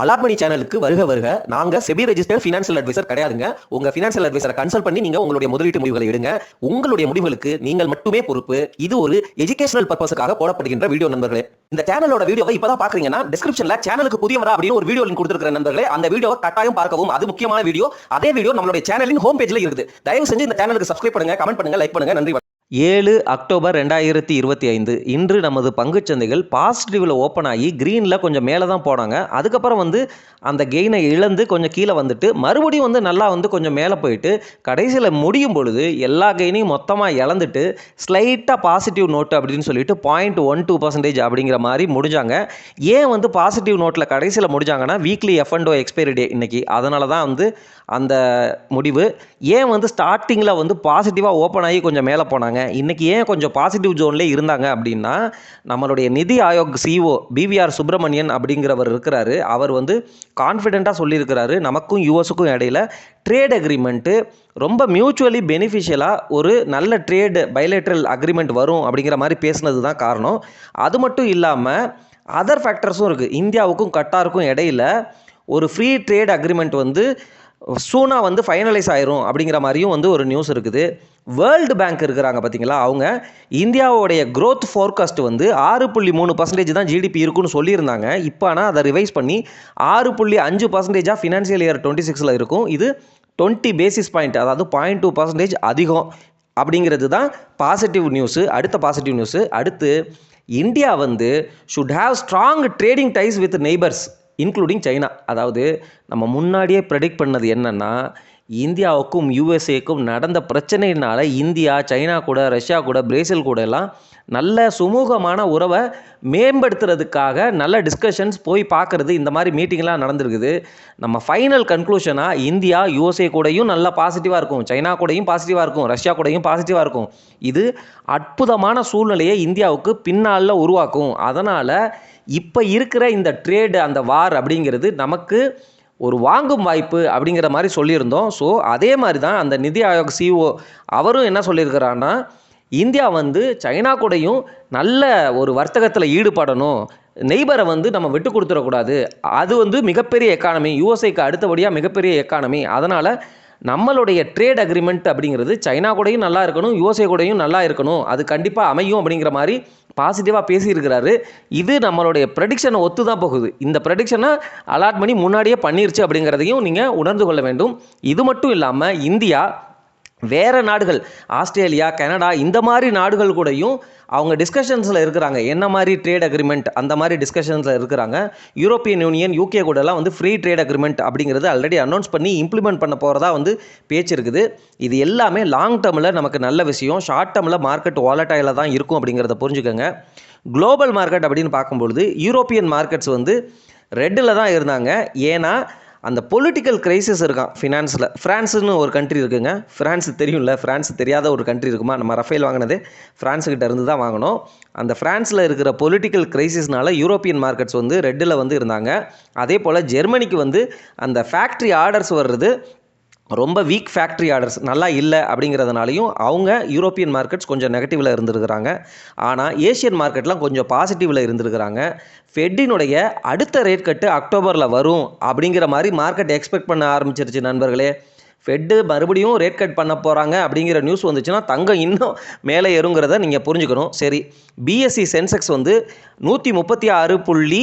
அலாப்மணி சேனலுக்கு வருக வருக. நாங்க செபி ரெஜிஸ்டர் ஃபினான்ஷியல் அட்வைசர் கிடையாதுங்க. உங்க ஃபினான்ஷியல் அட்வைசரை கன்சல்ட் பண்ணி நீங்க உங்களுடைய முதலீட்டு முடிவுகளை எடுங்க. உங்களுடைய முடிவுகளுக்கு நீங்கள் மட்டுமே பொறுப்பு. இது ஒரு எஜுகேஷனல் பர்பஸுக்காக போடப்படுகின்ற வீடியோ நண்பர்களே. இந்த சேனலோட வீடியோவை இப்பதான் பாக்குறீங்கன்னா டிஸ்கிரிப்ஷன்ல சேனலுக்கு புதியவரா அப்படின்னு ஒரு வீடியோ லிங்க் கொடுத்துருக்கிற நண்பர்களே அந்த வீடியோவை கட்டாயம் பார்க்கவும். அது முக்கியமான வீடியோ அதே வீடியோ நம்மளுடைய சேனலின் ஹோம் பேஜ்ல இருக்குது. தயவு செஞ்சு இந்த சேனலுக்கு சப்ஸ்கிரைப் பண்ணுங்க கமெண்ட் பண்ணுங்க லைக் பண்ணுங்க. நன்றி ஏழு அக்டோபர் ரெண்டாயிரத்தி இருபத்தி ஐந்து. இன்று நமது பங்குச்சந்தைகள் பாசிட்டிவில் ஓப்பன் ஆகி க்ரீனில் கொஞ்சம் மேலே தான் போனாங்க. அதுக்கப்புறம் வந்து அந்த கெயினை இழந்து கொஞ்சம் கீழே வந்துட்டு மறுபடியும் வந்து நல்லா வந்து கொஞ்சம் மேலே போயிட்டு கடைசியில் முடியும் பொழுது எல்லா கெயினையும் மொத்தமாக இழந்துட்டு ஸ்லைட்டாக பாசிட்டிவ் நோட்டு அப்படின்னு சொல்லிட்டு பாயிண்ட் ஒன் டூ பர்சன்டேஜ் அப்படிங்கிற மாதிரி முடிஞ்சாங்க. ஏன் வந்து பாசிட்டிவ் நோட்டில் கடைசியில் முடிஞ்சாங்கன்னா weekly F and expiry day இன்றைக்கி அதனால தான் வந்து அந்த முடிவு. ஏன் வந்து ஸ்டார்டிங்கில் வந்து பாசிட்டிவாக ஓப்பன் ஆகி கொஞ்சம் மேலே போனாங்க? இன்றைக்கி ஏன் கொஞ்சம் பாசிட்டிவ் ஜோன்லேயே இருந்தாங்க அப்படின்னா நம்மளுடைய நிதி ஆயோக் சிஓ பிவிஆர் சுப்பிரமணியன் அப்படிங்கிறவர் இருக்கிறாரு. அவர் வந்து கான்ஃபிடெண்ட்டாக சொல்லியிருக்கிறாரு. நமக்கும் யூஎஸுக்கும் இடையில ட்ரேட் அக்ரிமெண்ட்டு ரொம்ப மியூச்சுவலி பெனிஃபிஷியலாக ஒரு நல்ல ட்ரேடு பைலேட்ரல் அக்ரிமெண்ட் வரும் அப்படிங்கிற மாதிரி பேசுனது தான் காரணம். அது மட்டும் இல்லாமல் அதர் ஃபேக்டர்ஸும் இருக்குது இந்தியாவுக்கும் கட்டாருக்கும் இடையில ஒரு ஃப்ரீ ட்ரேட் அக்ரிமெண்ட் வந்து சூனாக வந்து ஃபைனலைஸ் ஆயிரும் அப்படிங்கிற மாதிரியும் வந்து ஒரு நியூஸ் இருக்குது. வேர்ல்டு பேங்க் இருக்கிறாங்க பார்த்தீங்களா அவங்க இந்தியாவோடைய க்ரோத் ஃபோர்காஸ்ட் வந்து ஆறு புள்ளி மூணு பர்சன்டேஜ் தான் ஜிடிபி இருக்குன்னு சொல்லியிருந்தாங்க. இப்போ ஆனால் அதை ரிவைஸ் பண்ணி ஆறு புள்ளி அஞ்சு பர்சன்டேஜாக ஃபினான்ஷியல் இயர் டுவெண்ட்டி சிக்ஸில் இருக்கும். இது டுவெண்ட்டி பேசிஸ் பாயிண்ட் அதாவது பாயிண்ட் டூ பர்சன்டேஜ் அதிகம் அப்படிங்கிறது தான் பாசிட்டிவ் நியூஸு அடுத்த பாசிட்டிவ் நியூஸு அடுத்து இந்தியா வந்து should have strong trading ties with neighbours including China அதாவது நம்ம முன்னாடியே ப்ரெடிக்ட் பண்ணது என்னென்னா இந்தியாவுக்கும் யூஎஸ்ஏக்கும் நடந்த பிரச்சனையினால் இந்தியா சைனா கூட ரஷ்யா கூட பிரேசில் கூட எல்லாம் நல்ல சுமூகமான உறவை மேம்படுத்துறதுக்காக நல்ல டிஸ்கஷன்ஸ் போய் பார்க்குறது இந்த மாதிரி மீட்டிங்லாம் நடந்திருக்குது. நம்ம ஃபைனல் கன்க்ளூஷனாக இந்தியா யூஎஸ்ஏ கூடயும் நல்லா பாசிட்டிவாக இருக்கும். சைனா கூடயும் பாசிட்டிவாக இருக்கும். ரஷ்யா கூடயும் பாசிட்டிவாக இருக்கும். இது அற்புதமான சூழ்நிலையை இந்தியாவுக்கு பின்னால் உருவாக்கும். அதனால் இப்போ இருக்கிற இந்த ட்ரேடு அந்த வார் அப்படிங்கிறது நமக்கு ஒரு வாங்கும் வாய்ப்பு அப்படிங்கிற மாதிரி சொல்லியிருந்தோம். ஸோ அதே மாதிரி தான் அந்த நிதி ஆயோக் சிஓ அவரும் என்ன சொல்லியிருக்கிறான்னா இந்தியா வந்து சைனா கூடயும் நல்ல ஒரு வர்த்தகத்தில் ஈடுபடணும். நெய்பரை வந்து நம்ம விட்டு கொடுத்துடக்கூடாது. அது வந்து மிகப்பெரிய எக்கானமி யூஎஸ்ஐக்கு அடுத்தபடியாக மிகப்பெரிய எக்கானமி அதனால் நம்மளுடைய ட்ரேட் அக்ரிமெண்ட் அப்படிங்கிறது சைனா கூடயும் நல்லா இருக்கணும் யூஎஸ்ஏ கூடயும் நல்லா இருக்கணும். அது கண்டிப்பாக அமையும் அப்படிங்கிற மாதிரி பாசிட்டிவாக பேசியிருக்கிறாரு. இது நம்மளுடைய ப்ரெடிக்ஷனை ஒத்து தான் போகுது. இந்த ப்ரெடிக்ஷனை அலாட் பண்ணி முன்னாடியே பண்ணிருச்சு அப்படிங்கிறதையும் நீங்கள் உணர்ந்து கொள்ள வேண்டும். இது மட்டும் இல்லாமல் இந்தியா வேறு நாடுகள் ஆஸ்திரேலியா கனடா இந்த மாதிரி நாடுகள் கூடயும் அவங்க டிஸ்கஷன்ஸில் இருக்கிறாங்க. என்ன மாதிரி ட்ரேட் அக்ரிமெண்ட் அந்த மாதிரி டிஸ்கஷன்ஸில் இருக்கிறாங்க. யூரோப்பியன் யூனியன் யூகே கூடலாம் வந்து ஃப்ரீ ட்ரேட் அக்ரிமெண்ட் அப்படிங்கிறது ஆல்ரெடி அனௌன்ஸ் பண்ணி இம்ப்ளிமெண்ட் பண்ண போகிறதா வந்து பேச்சு இருக்குது. இது எல்லாமே லாங் டேர்மில் நமக்கு நல்ல விஷயம். ஷார்ட் டேர்மில் மார்க்கெட் வாலட்டையில் தான் இருக்கும் அப்படிங்கிறத புரிஞ்சுக்கோங்க. குளோபல் மார்க்கெட் அப்படின்னு பார்க்கும்பொழுது யூரோப்பியன் மார்க்கெட்ஸ் வந்து ரெட்டில் தான் இருந்தாங்க. ஏன்னா அந்த பொலிட்டிக்கல் கிரைசிஸ் இருக்கான் ஃபினான்ஸில் ஃப்ரான்ஸுன்னு ஒரு கண்ட்ரி இருக்குங்க. ஃப்ரான்ஸ் தெரியும்ல ஃப்ரான்ஸ் தெரியாத ஒரு கண்ட்ரி இருக்குமா? நம்ம ரஃபேல் வாங்கினது ஃப்ரான்ஸுக்கிட்ட இருந்து தான் வாங்கினோம். அந்த ஃப்ரான்ஸில் இருக்கிற பொலிட்டிக்கல் கிரைசிஸ்னால யூரோப்பியன் மார்க்கெட்ஸ் வந்து ரெட்டில் வந்து இருந்தாங்க. அதே போல் ஜெர்மனிக்கு வந்து அந்த ஃபேக்ட்ரி ஆர்டர்ஸ் வர்றது ரொம்ப வீக் ஃபேக்ட்ரி ஆர்டர்ஸ் நல்லா இல்லை அப்படிங்கிறதுனாலையும் அவங்க யூரோப்பியன் மார்க்கெட்ஸ் கொஞ்சம் நெகட்டிவில் இருந்திருக்கிறாங்க. ஆனால் ஏஷியன் மார்க்கெட்லாம் கொஞ்சம் பாசிட்டிவில் இருந்திருக்கிறாங்க. ஃபெட்டினுடைய அடுத்த ரேட் கட்டு அக்டோபரில் வரும் அப்படிங்கிற மாதிரி மார்க்கெட் எக்ஸ்பெக்ட் பண்ண ஆரம்பிச்சிருச்சு நண்பர்களே. ஃபெட்டு மறுபடியும் ரேட் கட் பண்ண போகிறாங்க அப்படிங்கிற நியூஸ் வந்துச்சுன்னா தங்கம் இன்னும் மேலே ஏறுங்கிறத நீங்கள் புரிஞ்சுக்கணும். சரி பிஎஸ்சி சென்செக்ஸ் வந்து நூற்றி முப்பத்தி ஆறு புள்ளி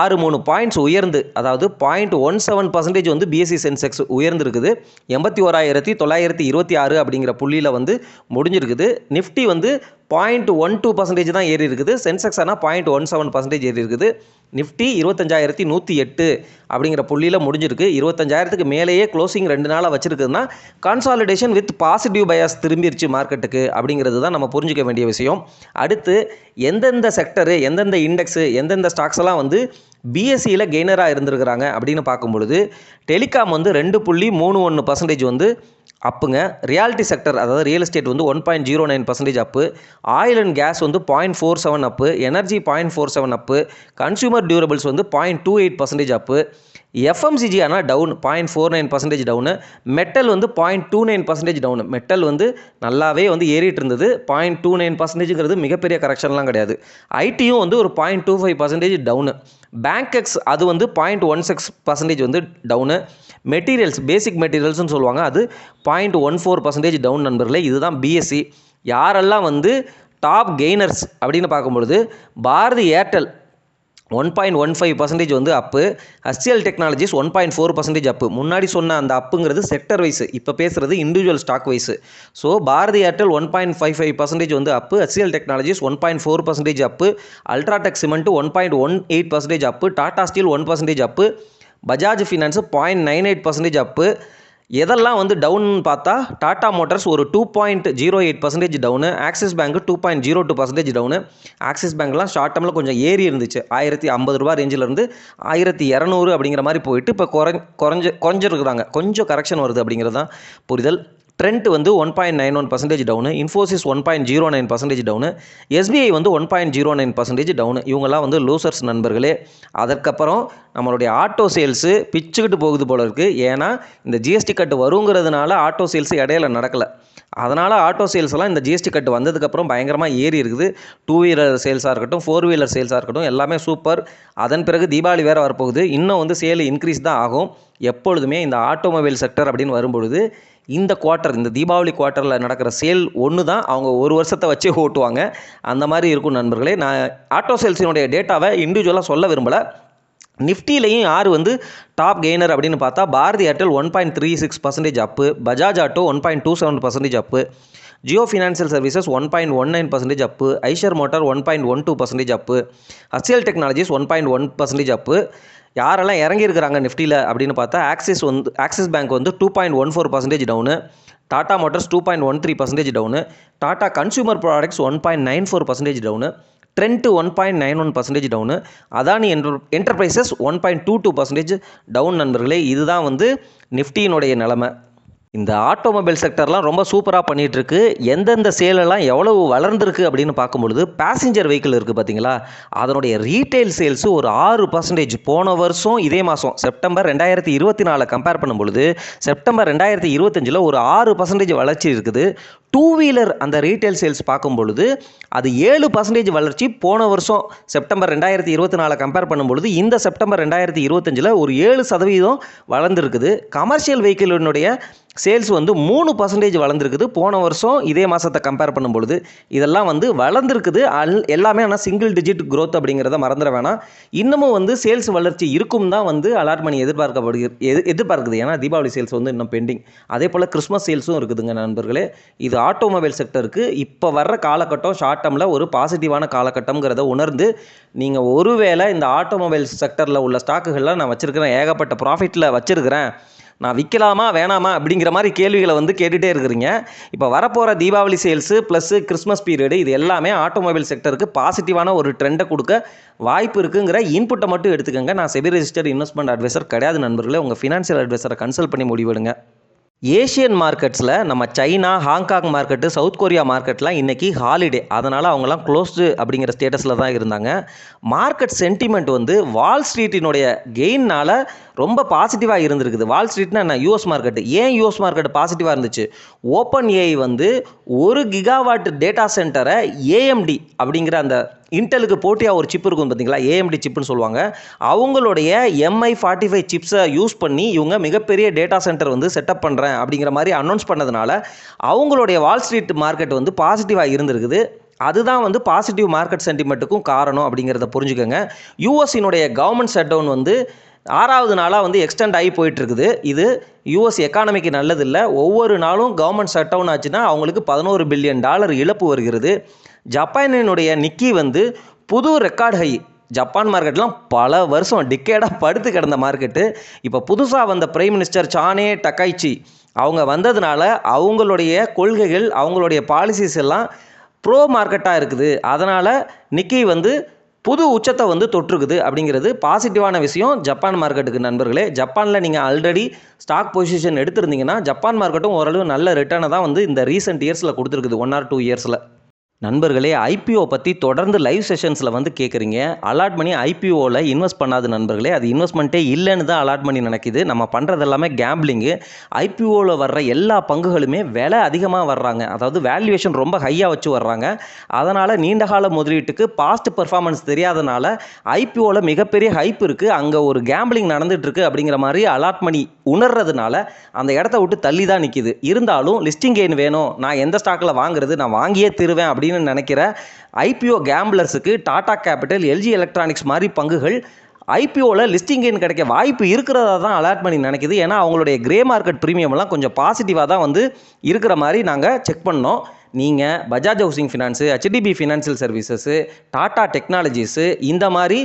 ஆறு மூணு பாயிண்ட்ஸ் உயர்ந்து அதாவது பாயிண்ட் ஒன் செவன் பர்சன்டேஜ் வந்து பிஎஸ்சி சென்செக்ஸ் உயர்ந்திருக்குது. எண்பத்தி ஓராயிரத்தி தொள்ளாயிரத்தி இருபத்தி ஆறு அப்படிங்கிற புள்ளியில் வந்து முடிஞ்சிருக்குது. நிஃப்டி வந்து பாயிண்ட் ஒன் டூ பர்சன்டேஜ் தான் ஏறி இருக்குது. சென்செக்ஸ் ஆனால் பாயிண்ட் ஒன் செவன் பர்சன்டேஜ் ஏறி இருக்குது. நிஃப்டி இருபத்தஞ்சாயிரத்தி நூற்றி எட்டு அப்படிங்கிற புள்ளியில் முடிஞ்சிருக்கு. இருபத்தஞ்சாயிரத்துக்கு மேலேயே க்ளோசிங் ரெண்டு நாளாக வச்சுருக்குதுன்னா கான்சாலிடேஷன் வித் பாசிட்டிவ் பயாஸ் திரும்பிருச்சு மார்க்கெட்டுக்கு அப்படிங்கிறது தான் நம்ம புரிஞ்சிக்க வேண்டிய விஷயம். அடுத்து எந்தெந்த செக்டரு எந்தெந்த இண்டெக்ஸு எந்தெந்த ஸ்டாக்ஸ் எல்லாம் வந்து பிஎஸ்சியில் கெய்னராக இருந்திருக்கிறாங்க அப்படின்னு பார்க்கும் பொழுது டெலிகாம் வந்து ரெண்டு புள்ளி மூணு ஒன்று பர்சன்டேஜ் வந்து அப்புங்க. ரியாலிட்டி செக்டர் அதாவது ரியல் எஸ்டேட் வந்து one point zero nine percentage up oil and gas வந்து point four seven up energy point four seven up consumer durables வந்து point two eight percentage up FMCG ஆனால் down point four nine percentage down metal வந்து point two nine percentage down metal வந்து நல்லாவே வந்து ஏறிட்டு இருந்தது point two nine பர்சன்டேஜுங்கிறது மிகப்பெரிய கரெக்ஷன்லாம் கிடையாது. ஐடியும் வந்து ஒரு point two five percentage down bankex அது வந்து பாயிண்ட் ஒன் சிக்ஸ் பர்சன்டேஜ் வந்து டவுனு மெட்டீரியல்ஸ் பேசிக் மெட்டீரியல்ஸ்னு சொல்லுவாங்க. அது point one four percentage down நண்பர்களே. இதுதான் பிஎஸ்சி யாரெல்லாம் வந்து டாப் கெய்னர்ஸ் அப்படின்னு பார்க்கும்பொழுது Bharti Airtel one point one five percentage வந்து up. ஹஸ்டியல் technologies one point four percentage up. முன்னாடி சொன்ன அந்த அப்புங்கிறது செக்டர் வைஸ் இப்போ பேசுகிறது individual stock wise so Bharti Airtel one point five five percentage வந்து up. ஹஸ்டியல் technologies one point four percentage up. UltraTech cement one point one eight percentage up. Tata steel one percentage up. Bajaj finance point nine eight percentage up. எதெல்லாம் வந்து down பார்த்தா Tata Motors ஒரு two point zero eight percentage down Axis bank two point zero two percentage down Axis பேங்க்லாம் short டேர்மில் கொஞ்சம் ஏறி இருந்துச்சு. ஆயிரத்தி ஐம்பது ரூபா ரேஞ்சிலேருந்து ஆயிரத்தி இரநூறு அப்படிங்கிற மாதிரி போயிட்டு இப்போ குறை குறைஞ்ச குறைஞ்சிருக்குறாங்க கொஞ்சம் கரெக்ஷன் வருது அப்படிங்கிறது தான் புரிதல். ட்ரெண்ட் வந்து one point nine one percentage down Infosys one point zero nine percentage down SBI வந்து one point zero nine percentage down இவங்கெல்லாம் வந்து லூசர்ஸ் நண்பர்களே. அதற்கப்புறம் நம்மளுடைய ஆட்டோ சேல்ஸு பிச்சுக்கிட்டு போகுது போல இருக்குது ஏன்னா இந்த ஜிஎஸ்டி கட்டு வருங்கிறதுனால ஆட்டோ சேல்ஸ் இடையில நடக்கலை. அதனால் ஆட்டோ சேல்ஸ் எல்லாம் இந்த ஜிஎஸ்டி கட்டு வந்ததுக்கப்புறம் பயங்கரமாக ஏறி இருக்குது. டூ வீலர் சேல்ஸாக இருக்கட்டும் ஃபோர் வீலர் சேல்ஸாக இருக்கட்டும் எல்லாமே சூப்பர் அதன் பிறகு தீபாவளி வேறு வரப்போகுது. இன்னும் வந்து சேல் இன்க்ரீஸ் தான் ஆகும். எப்பொழுதுமே இந்த ஆட்டோமொபைல் செக்டர் அப்படின்னு வரும்பொழுது இந்த குவார்ட்டர் இந்த தீபாவளி குவார்ட்டரில் நடக்கிற சேல் ஒன்று தான் அவங்க ஒரு வருஷத்தை வச்சே ஓட்டுவாங்க. அந்த மாதிரி இருக்கும் நண்பர்களே. நான் ஆட்டோ சேல்ஸினுடைய டேட்டாவை இண்டிவிஜுவலாக சொல்ல விரும்பலை. நிஃப்டிலையும் யார் வந்து டாப் கெய்னர் அப்படின்னு பார்த்தா Bharti Airtel one point three six percentage up Bajaj auto one point two seven percentage up Jio financial services one point one nine percentage up Eicher motor one point one two percentage up அசியல் technologies one point one percentage up யாரெல்லாம் இறங்கியிருக்கிறாங்க நிஃப்டியில் அப்படின்னு பார்த்தா axis வந்து axis bank வந்து two point one four percentage down Tata Motors two point one three percentage down Tata consumer products one point nine four percentage down Trent one point nine one percentage down Adani enter enterprises one point two two percentage down நண்பர்களே. இதுதான் வந்து நிஃப்டியினுடைய நிலமை. இந்த automobile செக்டர்லாம் ரொம்ப சூப்பராக பண்ணிகிட்ருக்கு எந்தெந்த சேலெல்லாம் எவ்வளவு வளர்ந்துருக்கு அப்படின்னு பார்க்கும்பொழுது பேசஞ்சர் வெஹிக்கிள் இருக்குது பார்த்தீங்களா? அதனுடைய ரீட்டைல் சேல்ஸு ஒரு ஆறு பர்சன்டேஜ் போன வருஷம் இதே மாதம் செப்டம்பர் ரெண்டாயிரத்தி இருபத்தி நாலை கம்பேர் பண்ணும்பொழுது செப்டம்பர் ரெண்டாயிரத்தி இருபத்தஞ்சில் ஒரு ஆறு பர்சன்டேஜ் வளர்ச்சி இருக்குது. டூ வீலர் அந்த ரீட்டைல் சேல்ஸ் பார்க்கும் பொழுது அது ஏழு பர்சன்டேஜ் வளர்ச்சி போன வருஷம் செப்டம்பர் ரெண்டாயிரத்தி இருபத்தி நாலு கம்பேர் பண்ணும்பொழுது இந்த செப்டம்பர் ரெண்டாயிரத்தி இருபத்தஞ்சில் ஒரு ஏழு சதவீதம் வளர்ந்துருக்குது. கமர்ஷியல் வெஹிக்கிளினுடைய சேல்ஸ் வந்து மூணு பர்சன்டேஜ் வளர்ந்துருக்குது. போன வருஷம் இதே மாதத்தை கம்பேர் பண்ணும்பொழுது இதெல்லாம் வந்து வளர்ந்துருக்குது. அல் எல்லாமே ஆனால் சிங்கிள் டிஜிட் க்ரோத் அப்படிங்கிறத மறந்துட வேணாம். இன்னமும் வந்து சேல்ஸ் வளர்ச்சி இருக்கும் தான் வந்து அலாட் பண்ணி எதிர்பார்க்கப்படுகிறது எது எதிர்பார்க்குது. ஏன்னா தீபாவளி சேல்ஸ் வந்து இன்னும் பெண்டிங் அதே போல் கிறிஸ்மஸ் சேல்ஸும் இருக்குதுங்க நண்பர்களே. இது ஆட்டோமொபைல் செக்டருக்கு இப்போ வர்ற காலகட்டம் ஷார்ட் டேர்மில் ஒரு பாசிட்டிவான காலகட்டம்ங்கிறத உணர்ந்து நீங்கள் ஒருவேளை இந்த ஆட்டோமொபைல் செக்டரில் உள்ள ஸ்டாக்குகள்லாம் நான் வச்சுருக்கிறேன் ஏகப்பட்ட ப்ராஃபிட்டில் வச்சுருக்கிறேன் நான் விற்கலாமா வேணாமா அப்படிங்கிற மாதிரி கேள்விகளை வந்து கேட்டுகிட்டே இருக்கிறீங்க. இப்போ வரப்போகிற Deepavali sales plus Christmas period இது எல்லாமே ஆட்டோமொபைல் செக்டருக்கு பாசிட்டிவான ஒரு ட்ரெண்டை கொடுக்க வாய்ப்பு இருக்குங்கிற இன்புட்டை மட்டும் எடுத்துக்கோங்க. நான் செபி ரெஜிஸ்டர் இன்வெஸ்ட்மெண்ட் அட்வைசர் கிடையாது நண்பர்களே. உங்கள் ஃபினான்ஷியல் அட்வைசரை கன்சல்ட் பண்ணி முடிவெடுங்க. ஏஷியன் மார்க்கெட்ஸில் நம்ம China Hong Kong market South Korea மார்க்கெட்லாம் இன்றைக்கி ஹாலிடே அதனால் அவங்கலாம் க்ளோஸ்டு அப்படிங்கிற ஸ்டேட்டஸில் தான் இருந்தாங்க. மார்க்கெட் சென்டிமெண்ட் வந்து வால் ஸ்ட்ரீட்டினுடைய கெயின்னால் ரொம்ப பாசிட்டிவாக இருந்திருக்குது. வால் ஸ்ட்ரீட்னா என்ன? யூஎஸ் மார்க்கெட் ஏன் யூஎஸ் மார்க்கெட் பாசிட்டிவாக இருந்துச்சு? ஓப்பன் ஏஐ வந்து ஒரு கிகாவாட் டேட்டா சென்டரை ஏஎம்டி அப்படிங்கிற அந்த இன்டெலுக்கு போட்டியாக ஒரு சிப் இருக்கும் பார்த்தீங்களா? ஏஎம்டி சிப்னு சொல்லுவாங்க. அவங்களுடைய எம்ஐ ஃபார்ட்டி ஃபைவ் சிப்ஸை யூஸ் பண்ணி இவங்க மிகப்பெரிய டேட்டா சென்டர் வந்து செட்டப் பண்ணுறேன் அப்படிங்கிற மாதிரி அனௌன்ஸ் பண்ணதுனால அவங்களுடைய வால் ஸ்ட்ரீட் மார்க்கெட் வந்து பாசிட்டிவாக இருந்திருக்குது. அதுதான் வந்து பாசிட்டிவ் மார்க்கெட் சென்டிமெண்ட்டுக்கும் காரணம் அப்படிங்கிறத புரிஞ்சுக்கோங்க. யூஎஸ்ஸினுடைய கவர்மெண்ட் ஷட்டவுன் வந்து ஆறாவது நாளாக வந்து எக்ஸ்டெண்ட் ஆகி போயிட்டு இருக்குது இது யூஎஸ் எக்கானமிக்கு நல்லதில்லை. ஒவ்வொரு நாளும் கவர்மெண்ட் ஷட் டவுன் ஆச்சுன்னா அவங்களுக்கு பதினோரு பில்லியன் டாலர் இழப்பு வருகிறது. ஜப்பானினுடைய நிக்கி வந்து புது ரெக்கார்ட் ஹை ஜப்பான் மார்க்கெட்லாம் பல வருஷம் டிக்கேடாக படுத்து கிடந்த மார்க்கெட்டு இப்போ புதுசாக வந்த பிரைம் மினிஸ்டர் சானே டக்காய்ச்சி அவங்க வந்ததுனால அவங்களுடைய கொள்கைகள் அவங்களுடைய பாலிசிஸ் எல்லாம் ப்ரோ மார்க்கெட்டாக இருக்குது. அதனால் நிக்கி வந்து புது உச்சத்தை வந்து தொற்றுக்குது அப்படிங்கிறது பாசிட்டிவான விஷயம். ஜப்பான் மார்க்கெட்டுக்கு நண்பர்களே ஜப்பானில் நீங்கள் ஆல்ரெடி ஸ்டாக் பொசிஷன் எடுத்திருந்தீங்கன்னா ஜப்பான் மார்க்கெட்டும் ஓரளவு நல்ல ரிட்டர்னை தான் வந்து இந்த ரீசெண்ட் இயர்ஸில் கொடுத்துருக்குது. ஒன் ஆர் டூ இயர்ஸில் நண்பர்களே ஐபிஓ பற்றி தொடர்ந்து லைவ் செஷன்ஸில் வந்து கேட்குறீங்க அலாட் பண்ணி ஐபிஓவில் இன்வெஸ்ட் பண்ணாது நண்பர்களே. அது இன்வெஸ்ட்மெண்ட்டே இல்லைன்னு தான் அலாட் பண்ணி நினைக்குது. நம்ம பண்ணுறது எல்லாமே கேம்பிளிங்கு ஐபிஓவில் வர்ற எல்லா பங்குகளுமே விலை அதிகமாக வர்றாங்க. அதாவது வேல்யூவேஷன் ரொம்ப ஹையாக வச்சு வர்றாங்க. அதனால் நீண்டகால முதலீட்டுக்கு பாஸ்ட் பெர்ஃபார்மன்ஸ் தெரியாதனால ஐபிஓவில் மிகப்பெரிய ஹைப் இருக்குது அங்கே ஒரு கேம்பிளிங் நடந்துகிட்ருக்கு அப்படிங்கிற மாதிரி அலாட் பண்ணி உணர்றதுனால அந்த இடத்த விட்டு தள்ளி தான் நிற்கிது இருந்தாலும் லிஸ்டிங் கெயின் வேணும். நான் எந்த ஸ்டாக்கில் வாங்குறது? நான் வாங்கியே தருவேன் அப்படின்னு நினைக்கிற ஐபிஓ கேம்பிளர்ஸுக்கு டாடா கேபிட்டல் எல்ஜி எலக்ட்ரானிக்ஸ் மாதிரி பங்குகள் ஐபிஓவில் லிஸ்டிங் கெயின் கிடைக்க வாய்ப்பு இருக்கிறதா தான் அலாட் பண்ணி நினைக்கிது. ஏன்னா அவங்களுடைய கிரே மார்க்கெட் ப்ரீமியம்லாம் கொஞ்சம் பாசிட்டிவாக தான் வந்து இருக்கிற மாதிரி நாங்கள் செக் பண்ணோம். நீங்கள் Bajaj housing finance HDB financial services Tata technologies இந்த மாதிரி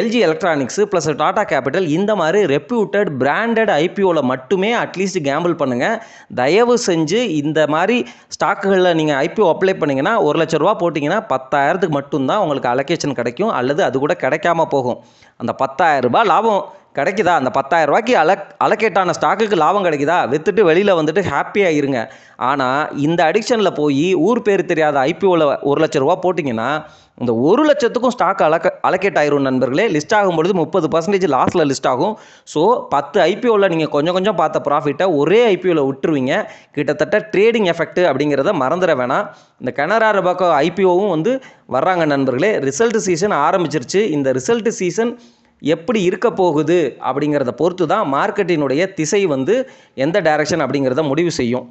LG electronics plus Tata capital இந்த மாதிரி ரெப்யூட்டட் பிராண்டட் ஐபிஓவில் மட்டுமே அட்லீஸ்ட் கேம்பிள் பண்ணுங்கள் தயவு செஞ்சு இந்த மாதிரி ஸ்டாக்குகளில் நீங்கள் ஐபிஓ அப்ளை பண்ணிங்கன்னா ஒரு லட்ச ரூபா போட்டிங்கன்னா பத்தாயிரத்துக்கு மட்டும்தான் உங்களுக்கு அலோகேஷன் கிடைக்கும். அல்லது அது கூட கிடைக்காம போகும். அந்த பத்தாயிரம் ரூபாய் லாபம் கிடைக்குதா? அந்த பத்தாயிரம் ரூபாய்க்கு அல அலக்கேட்டான ஸ்டாக்குக்கு லாபம் கிடைக்குதா? விற்றுட்டு வெளியில் வந்துட்டு ஹாப்பியாக இருங்க. ஆனால் இந்த அடிக்ஷனில் போய் ஊர் பேர் தெரியாத ஐபிஓவில் ஒரு லட்ச ரூபா போட்டிங்கன்னா இந்த ஒரு லட்சத்துக்கும் ஸ்டாக் அலக்க அலக்கேட் ஆயிரும் நண்பர்களே. லிஸ்ட் ஆகும் பொழுது முப்பது பர்சன்டேஜ் லாஸில் லிஸ்ட் ஆகும். ஸோ பத்து ஐபிஓவில் நீங்கள் கொஞ்சம் கொஞ்சம் பார்த்த ப்ராஃபிட்டை ஒரே ஐபிஓவில் விட்டுருவீங்க. கிட்டத்தட்ட ட்ரேடிங் எஃபெக்ட் அப்படிங்கிறத மறந்துட வேணாம். இந்த கனரா ரபாக்கோ ஐபிஓவும் வந்து வர்றாங்க நண்பர்களே. ரிசல்ட் சீசன் ஆரம்பிச்சிருச்சு. இந்த ரிசல்ட் சீசன் எப்படி இருக்க போகுது அப்படிங்கிறத பொறுத்து தான் மார்க்கெட்டினுடைய திசை வந்து எந்த டைரக்ஷன் அப்படிங்கிறத முடிவு செய்யும்.